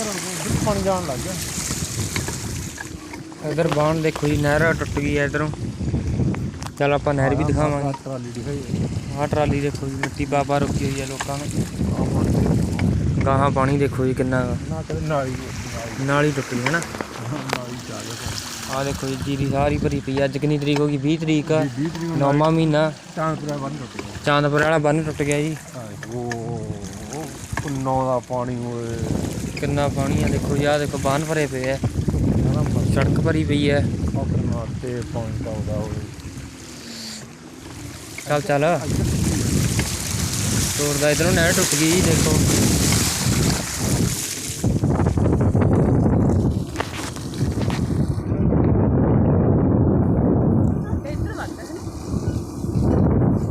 ਘਰਾਂ ਨੂੰ ਪਾਣੀ ਜਾਣ ਲੱਗ ਗਿਆ ਇਧਰ ਬਾਣ ਦੇਖੋ ਜੀ ਨਹਿਰ ਟੁੱਟ ਗਈ ਹੈ ਇਧਰੋਂ ਚਲ ਆਪਾਂ ਨਹਿਰ ਵੀ ਦਿਖਾਵਾਂਗੇ ਟਰਾਲੀ ਦਿਖਾਈ ਆਹ ਟਰਾਲੀ ਦੇਖੋ ਜੀ ਮਿੱਟੀ ਪਾ ਪਾ ਰੁਕੀ ਹੋਈ ਹੈ ਲੋਕਾਂ ਨੇ ਗਾਹਾਂ ਪਾਣੀ ਦੇਖੋ ਜੀ ਕਿੰਨਾ ਗਾ। ਨਾ ਕਦੇ ਨਾਲੀ ਨਾਲੀ ਨਾਲੀ ਟੁੱਟ ਗਈ ਹੈ ਨਾ ਨਾਲੀ ਚਾ ਗਿਆ ਆਹ ਦੇਖੋ ਜੀ ਜੀਰੀ ਸਾਰੀ ਭਰੀ ਪਈ ਹੈ। ਅੱਜ ਕਿੰਨੀ ਤਰੀਕ ਹੋ ਗਈ 20 ਤਰੀਕ 20 ਤਰੀਕ ਨੂੰ ਨੌਵਾਂ ਮਹੀਨਾ ਤਾਂ ਪੂਰਾ ਬੰਦ ਹੋ ਗਿਆ ਚਾਂਦਪੁਰ ਵਾਲਾ ਬੰਨ ਟੁੱਟ ਗਿਆ ਜੀ ਉਹ ਕੁੰਨੋਂ ਦਾ ਪਾਣੀ ਓਏ। ਕਿੰਨਾ ਪਾਣੀ ਆ ਦੇਖੋ ਆਹ ਦੇਖੋ ਬੰਨ ਭਰੇ ਪਏ ਨਾ ਸੜਕ ਭਰੀ ਪਈ ਆਪਣੇ ਮਾਰਤੇ ਪਾਣੀ ਪਾਉਂਦਾ ਹੋਵੇ ਚੱਲ ਚੱਲ। ਤੋੜਦਾ ਇਧਰੋਂ ਨਹਿਰ ਟੁੱਟ ਗਈ ਦੇਖੋ।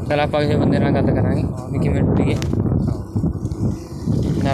ਚਲ ਆਪਾਂ ਕਿਸੇ ਬੰਦੇ ਨਾਲ ਗੱਲ ਕਰਾਂਗੇ ਵੀ ਕਿਵੇਂ ਟੁੱਟੀ ਹੈ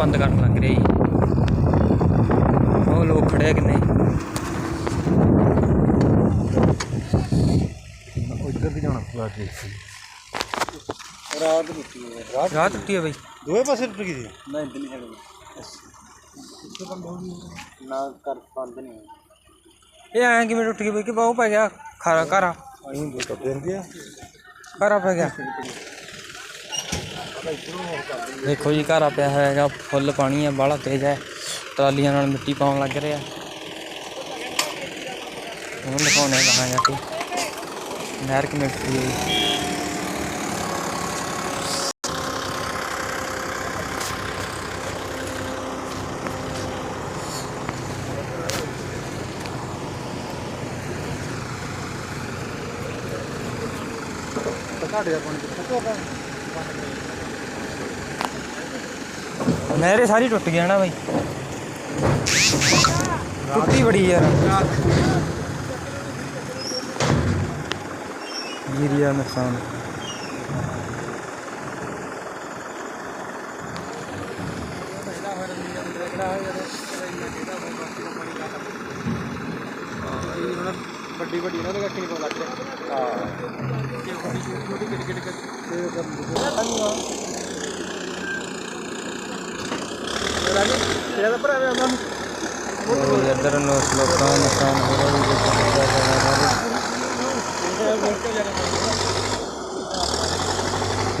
ਬੰਦ ਕਰਨ ਲੱਗ ਰਹੀ ਉਹ ਲੋਕ ਖੜੇ ਆ ਕਿੰਨੇ? ਉਹ ਇੱਧਰ ਦੀ ਜਾਣਾ ਪੂਰਾ ਦੇਖ ਰਾਤ ਮੁੱਕੀ ਹੈ। ਰਾਤ ਟੁੱਟੀ ਹੈ ਬਈ। ਦੋਵੇਂ ਪਾਸੇ ਟੁੱਟ ਗਈ ਸੀ? ਮੈਂ ਇੱਧਰ ਨਹੀਂ ਜਾਣਾ ਨਾ ਕਰ ਬੰਦ ਨਹੀਂ ਇਹ ਐਂ ਕਿਵੇਂ ਟੁੱਟ ਗਈ ਬਈ ਕਿ ਬਾਹੂ ਪੈ ਗਿਆ? ਖਾਰਾ ਘਾਰਾ ਅਹੀਂ ਬੋਤਾ ਫਿਰ ਗਿਆ। ਘਾਰਾ ਪੈ ਗਿਆ। ਦੇਖੋ ਜੀ ਘਾਰਾ ਪਿਆ ਹੋਇਆ ਹੈਗਾ ਫੁੱਲ ਪਾਣੀ ਹੈ ਬਾਹਲਾ ਤੇਜ਼ ਹੈ ਟਰਾਲੀਆਂ ਨਾਲ ਮਿੱਟੀ ਪਾਉਣ ਲੱਗ ਰਿਹਾ ਹੁਣ ਦਿਖਾਉਣੇ ਕਹਾਂ ਜਾ ਕੇ ਨਹਿਰ ਕਿਵੇਂ ਟੁੱਟੀ ਹੋਈ ਤੁਹਾਡੇ ਦਾ ਪਾਣੀ ਕਿੱਥੋਂ ਆ ਨਹਿਰੇ मेरे सारी टुट गया ना भाई। टूटी बड़ी यार। गिरिया नुकसान बड़ी बड़ी ना तो ਇੱਧਰ ਨੂੰ ਲੋਕਾਂ ਦਾ ਨੁਕਸਾਨ ਹੋ ਰਿਹਾ ਜੀ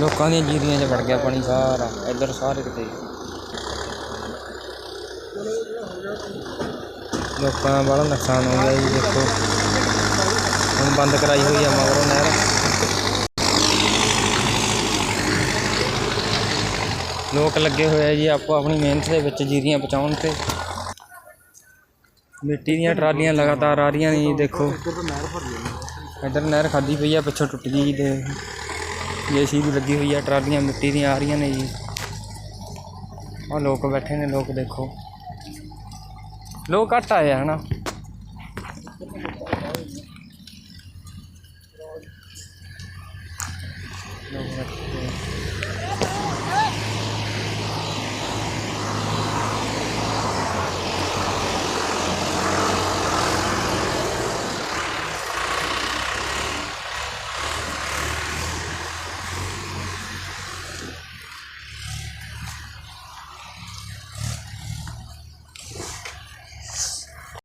ਲੋਕਾਂ ਦੀਆਂ ਜੀਰੀਆਂ 'ਚ ਵੜ ਗਿਆ ਪਾਣੀ ਸਾਰਾ, ਇੱਧਰ ਸਾਰੇ ਕਿਤੇ। ਲੋਕਾਂ ਦਾ ਬੜਾ ਨੁਕਸਾਨ ਹੋ ਗਿਆ ਜੀ, ਦੇਖੋ। ਹੁਣ ਬੰਦ ਕਰਾਈ ਹੋਈ ਆ ਮਗਰੋਂ ਨਹਿਰ। ਲੋਕ ਲੱਗੇ ਹੋਏ ਆ ਜੀ ਆਪੋ ਆਪਣੀ ਮਿਹਨਤ ਦੇ ਵਿੱਚ ਜੀਰੀਆਂ ਪਹੁੰਚਾਉਣ ਤੇ। ਮਿੱਟੀ ਦੀਆਂ ਟਰਾਲੀਆਂ ਲਗਾਤਾਰ ਆ ਰਹੀਆਂ ਨੇ ਜੀ, ਦੇਖੋ। ਇੱਧਰ ਨਹਿਰ ਭਰ ਖਾਦੀ ਪਈ ਆ, ਪਿੱਛੋਂ ਟੁੱਟ ਗਈ ਜੀ ਤੇ ਜੇਸੀਬੀ ਲੱਗੀ ਹੋਈ ਆ, ਟਰਾਲੀਆਂ ਮਿੱਟੀ ਦੀਆਂ ਆ ਰਹੀਆਂ ਨੇ ਜੀ। ਆ ਲੋਕ ਬੈਠੇ ਨੇ, ਲੋਕ ਦੇਖੋ। ਲੋਕ ਘੱਟ ਆਏ ਆ, ਹਨਾ। ਲੋਕ ਘੱਟ